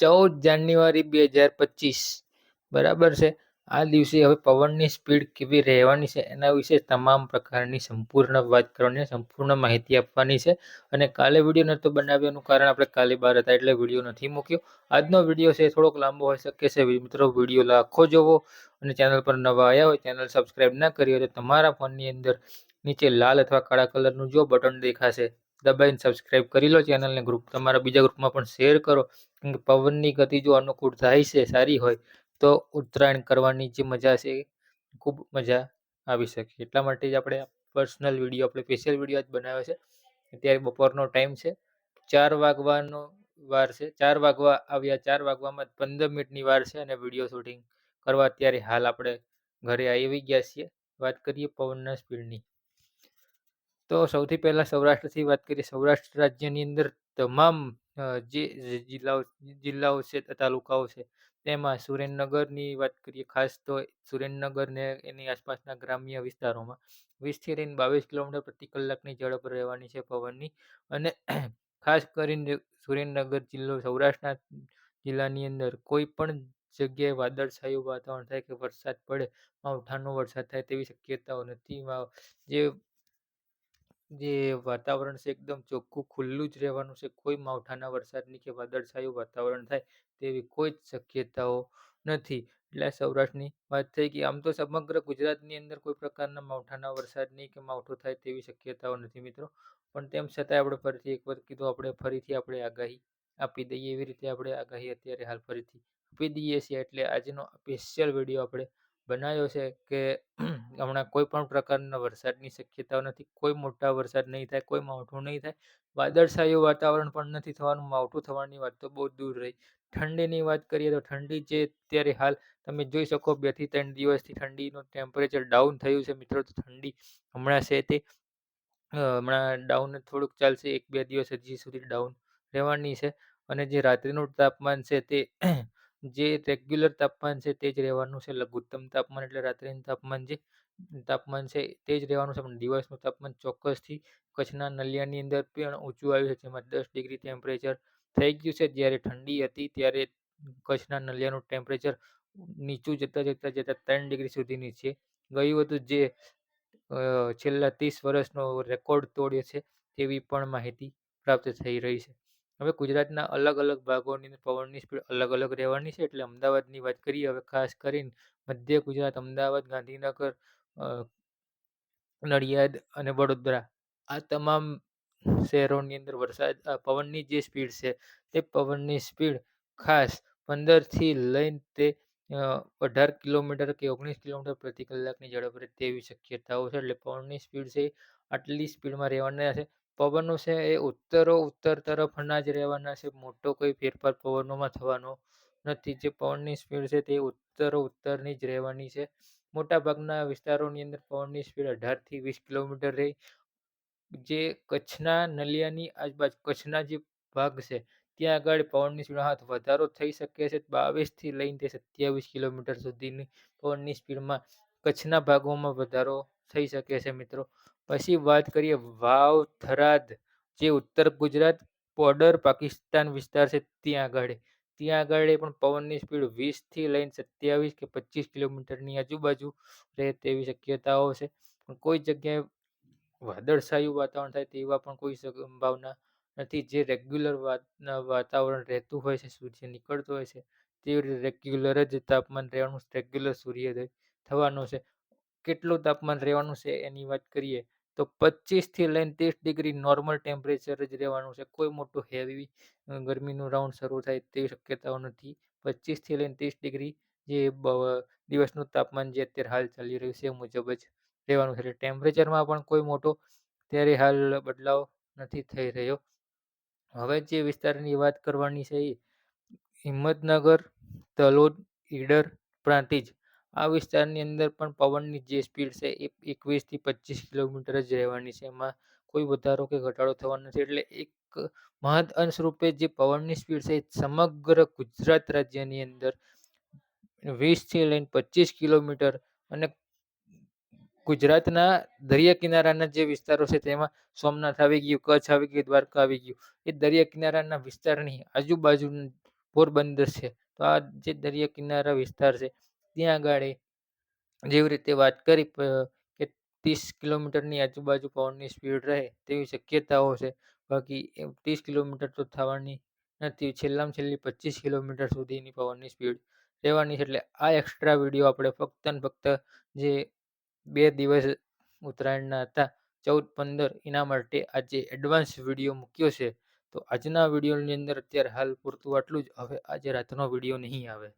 ચૌદ જાન્યુઆરી બે હજાર પચીસ. બરાબર છે? આ દિવસે હવે પવનની સ્પીડ કેવી રહેવાની છે એના વિશે તમામ પ્રકારની સંપૂર્ણ વાત કરવાની સંપૂર્ણ માહિતી આપવાની છે. અને કાલે વીડિયો નહોતો બનાવ્યાનું કારણ આપણે કાલે બહાર હતા એટલે વીડિયો નથી મૂક્યો. આજનો વીડિયો છે થોડોક લાંબો હોઈ શકે છે. મિત્રો, વીડિયો લાખો જોવો અને ચેનલ પર નવા આવ્યા હોય, ચેનલ સબસ્ક્રાઈબ ના કરી હોય તો તમારા ફોનની અંદર નીચે લાલ અથવા કાળા કલરનું જો બટન દેખાશે દબાઈને સબસ્ક્રાઈબ કરી લો ચેનલને ગ્રુપ તમારા બીજા ગ્રુપમાં પણ શેર કરો. કેમ પવનની ગતિ જો અનુકૂળ થાય છે, સારી હોય, તો ઉત્તરાયણ કરવાની જે મજા છે ખૂબ મજા આવી શકે. એટલા માટે જ આપણે પર્સનલ વીડિયો આપણે સ્પેશિયલ વીડિયો જ બનાવ્યો છે. અત્યારે બપોરનો ટાઈમ છે. ચાર વાગવાનો વાર છે. ચાર વાગવા આવ્યા, ચાર વાગવામાં પંદર મિનિટની વાર છે અને વીડિયો શૂટિંગ કરવા અત્યારે હાલ આપણે ઘરે આવી ગયા છીએ. વાત કરીએ પવનના સ્પીડની તો સૌથી પહેલાં સૌરાષ્ટ્રથી વાત કરીએ. સૌરાષ્ટ્ર રાજ્યની અંદર તમામ જે જિલ્લાઓ જિલ્લાઓ છે તાલુકાઓ છે, તેમાં સુરેન્દ્રનગરની વાત કરીએ, ખાસ તો સુરેન્દ્રનગર ને એની આસપાસના ગ્રામ્ય વિસ્તારોમાં વીસથી લઈને બાવીસ કિલોમીટર પ્રતિ કલાકની ઝડપ રહેવાની છે પવનની. અને ખાસ કરીને સુરેન્દ્રનગર જિલ્લો, સૌરાષ્ટ્રના જિલ્લાની અંદર કોઈ પણ જગ્યાએ વાદળછાયું વાતાવરણ થાય કે વરસાદ પડે, માવઠાનો વરસાદ થાય તેવી શક્યતાઓ નથી. જે જે વાતાવરણ છે, એકદમ ચોખ્ખું, ખુલ્લું જ રહેવાનું છે, કોઈ માવઠાના વરસાદની કે વાદળછાયું વાતાવરણ થાય તેવી કોઈ જ શક્યતાઓ નથી. એટલે સૌરાષ્ટ્રની વાત થઈ કે આમ તો સમગ્ર ગુજરાતની અંદર કોઈ પ્રકારના માવઠાના વરસાદની કે માવઠું થાય તેવી શક્યતાઓ નથી મિત્રો. પણ તેમ છતાંય આપણે ફરીથી એક વખત કીધું, આપણે ફરીથી આપણે આગાહી આપી દઈએ, એવી રીતે આપણે આગાહી અત્યારે હાલ ફરીથી આપી દઈએ છીએ. એટલે આજનો સ્પેશિયલ વીડિયો આપણે બનાવ્યો છે કે હમણાં કોઈ પણ પ્રકારના વરસાદની શક્યતાઓ નથી, કોઈ મોટા વરસાદ નહીં થાય, કોઈ માવઠું નહીં થાય, વાદળછાયું વાતાવરણ પણ નથી થવાનું માવઠું થવાની વાત તો બહુ દૂર રહી. ઠંડીની વાત કરીએ તો ઠંડી જે અત્યારે હાલ તમે જોઈ શકો બેથી ત્રણ દિવસથી ઠંડીનું ટેમ્પરેચર ડાઉન થયું છે. મિત્રો, તો ઠંડી હમણાં છે તે હમણાં ડાઉન થોડુંક ચાલશે, એક બે દિવસ હજી સુધી ડાઉન રહેવાની છે અને જે રાત્રિનું તાપમાન છે તે જે રેગ્યુલર તાપમાન છે તે જ રહેવાનું છે લઘુત્તમ તાપમાન એટલે રાત્રિનું તાપમાન જે, તાપમાન છે તે જ રહેવાનું છે. પણ દિવસનું તાપમાન ચોક્કસથી કચ્છના નલિયાની અંદર પણ ઊંચું આવ્યું છે. જેમાં દસ ડિગ્રી ટેમ્પરેચર થઈ ગયું છે. જ્યારે ઠંડી હતી ત્યારે કચ્છના નલિયાનું ટેમ્પરેચર નીચું જતાં જતાં જતાં ત્રણ ડિગ્રી સુધી નીચે ગયું હતું. જે છેલ્લા ત્રીસ વર્ષનો રેકોર્ડ તોડ્યો છે તેવી પણ માહિતી પ્રાપ્ત થઈ રહી છે. હવે ગુજરાતના અલગ અલગ ભાગોની પવનની સ્પીડ અલગ અલગ રહેવાની છે, એટલે અમદાવાદની વાત કરીએ, હવે ખાસ કરીને મધ્ય ગુજરાત, અમદાવાદ, ગાંધીનગર નડિયાદ અને વડોદરા. આ તમામ શહેરોની અંદર વરસાદ પવનની જે સ્પીડ છે, તે પવનની સ્પીડ ખાસ પંદરથી લઈને તે અઢાર કિલોમીટર કે ઓગણીસ કિલોમીટર પ્રતિ કલાકની ઝડપ રહે તેવી શક્યતાઓ છે, એટલે પવનની સ્પીડ છે આટલી સ્પીડમાં રહેવાના છે. પવનો છે એ ઉત્તરો ઉત્તર તરફના જ રહેવાના છે. મોટો કોઈ ફેરફાર પવનોમાં થવાનો નથી. જે પવનની સ્પીડ છે તે ઉત્તરો ઉત્તરની જ રહેવાની છે. મોટાભાગના વિસ્તારોની અંદર પવનની સ્પીડ અઢારથી વીસ કિલોમીટર રહી. જે કચ્છના નલિયાની આજુબાજુ, કચ્છના જે ભાગ છે, ત્યાં આગળ પવનની સ્પીડ હાથ વધારો થઈ શકે છે. બાવીસથી લઈને સત્યાવીસ કિલોમીટર સુધીની પવનની સ્પીડમાં કચ્છના ભાગોમાં વધારો થઈ શકે છે મિત્રો. પછી વાત કરીએ વાવ, થરાદ, જે ઉત્તર ગુજરાત બોર્ડર પાકિસ્તાન વિસ્તાર છે, ત્યાં આગળ. ત્યાં આગળ પણ પવનની સ્પીડ વીસથી લઈને સત્યાવીસ કે પચીસ કિલોમીટરની આજુબાજુ રહે તેવી શક્યતાઓ છે. પણ કોઈ જગ્યાએ વાદળછાયું વાતાવરણ થાય તેવા પણ કોઈ સંભાવના નથી. જે રેગ્યુલર વાતાવરણ રહેતું હોય છે, સૂર્ય નીકળતો હોય છે, તે રેગ્યુલર જ તાપમાન રહેવાનું રેગ્યુલર સૂર્યોદય થવાનો છે. કેટલું તાપમાન રહેવાનું છે એની વાત કરીએ તો પચીસથી લઈને ત્રીસ ડિગ્રી નોર્મલ ટેમ્પરેચર જ રહેવાનું છે. કોઈ મોટું હેવી ગરમીનું રાઉન્ડ શરૂ થાય તેવી શક્યતાઓ નથી. પચીસથી લઈને ત્રીસ ડિગ્રી જે દિવસનું તાપમાન જે અત્યારે હાલ ચાલી રહ્યું છે એ મુજબ જ રહેવાનું છે. એટલે ટેમ્પરેચરમાં પણ કોઈ મોટો ત્યારે હાલ બદલાવ નથી થઈ રહ્યો. હવે જે વિસ્તારની વાત કરવાની છે એ હિંમતનગર, તલોદ, ઈડર પ્રાંતિજ આ વિસ્તારની અંદર પણ પવનની જે સ્પીડ છે એ એકવીસથી પચીસ કિલોમીટર જ રહેવાની છે. એમાં કોઈ વધારો કે ઘટાડો થવાનો નથી. એટલે એક મહદ અંશ રૂપે જે પવનની સ્પીડ છે એ સમગ્ર ગુજરાત રાજ્યની અંદર વીસથી લઈને પચીસ કિલોમીટર અને ગુજરાતના દરિયા કિનારાના જે વિસ્તારો છે તેમાં સોમનાથ આવી ગયું, કચ્છ આવી ગયું, દ્વારકા આવી ગયું, એ દરિયા કિનારાના વિસ્તારની આજુબાજુ પોરબંદર છે. તો આ જે દરિયા કિનારા વિસ્તાર છે ત્યાં આગળ જેવી રીતે વાત કરી કે ત્રીસ કિલોમીટરની આજુબાજુ પવનની સ્પીડ રહે તેવી શક્યતાઓ છે. બાકી ત્રીસ કિલોમીટર તો થવાની નથી. છેલ્લામાં છેલ્લી પચીસ કિલોમીટર સુધીની પવનની સ્પીડ રહેવાની છે. એટલે આ એક્સ્ટ્રા વીડિયો આપણે ફક્ત ને ફક્ત જે બે દિવસ ઉત્તરાયણના હતા, ચૌદ, પંદર, એના માટે આજે એડવાન્સ વીડિયો મૂક્યો છે. તો આજના વિડીયોની અંદર અત્યારે હાલ પૂરતું આટલું જ. હવે આજે રાતનો વીડિયો નહીં આવે.